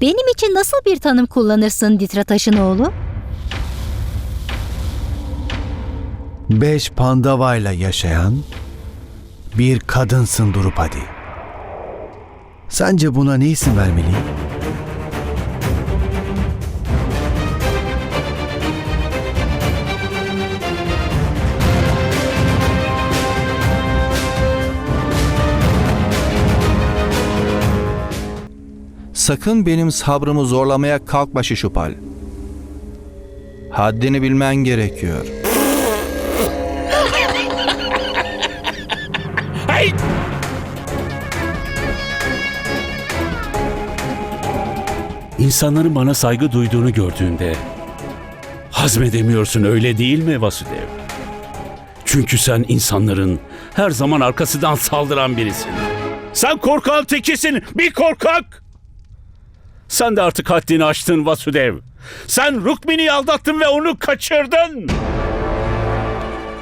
Benim için nasıl bir tanım kullanırsın Ditra Taşınoğlu? Beş pandavayla yaşayan bir kadınsın Drupadi. Sence buna ne isim vermeliyim? Sakın benim sabrımı zorlamaya kalkma Şişupal. Haddini bilmen gerekiyor. İnsanların bana saygı duyduğunu gördüğünde hazmedemiyorsun öyle değil mi Vasudev? Çünkü sen insanların her zaman arkasından saldıran birisin. Sen korkağın tekisin, bir korkak! Sen de artık haddini aştın Vasudev. Sen Rukmini'yi aldattın ve onu kaçırdın.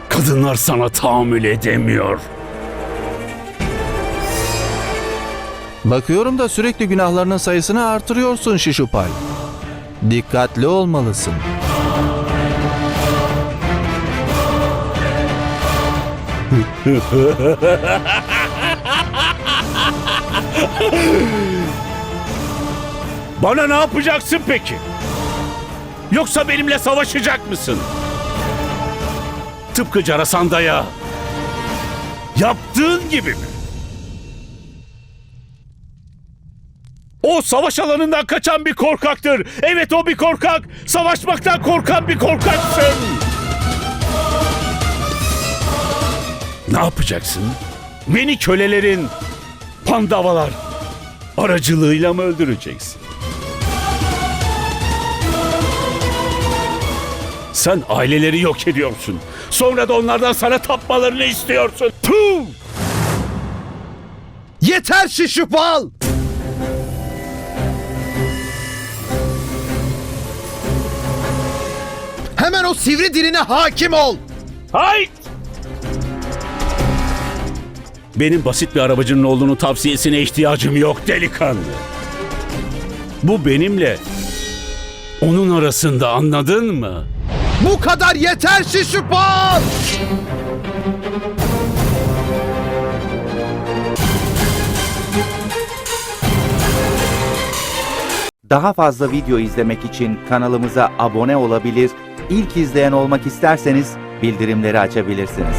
Kadınlar sana tahammül edemiyor. Bakıyorum da sürekli günahlarının sayısını artırıyorsun Şişupal. Dikkatli olmalısın. Bana ne yapacaksın peki? Yoksa benimle savaşacak mısın? Tıpkı Carasanda'ya yaptığın gibi mi? O savaş alanından kaçan bir korkaktır. Evet o bir korkak. Savaşmaktan korkan bir korkaksın. Ne yapacaksın? Beni kölelerin, pandavalar aracılığıyla mı öldüreceksin? Sen aileleri yok ediyorsun. Sonra da onlardan sana tapmalarını istiyorsun. Puh! Yeter Şişupal! Hemen o sivri diline hakim ol! Hayt! Benim basit bir arabacının oğlunun tavsiyesine ihtiyacım yok delikanlı. Bu benimle onun arasında anladın mı? Bu kadar yeter Şişupal! Daha fazla video izlemek için kanalımıza abone olabilir, ilk izleyen olmak isterseniz bildirimleri açabilirsiniz.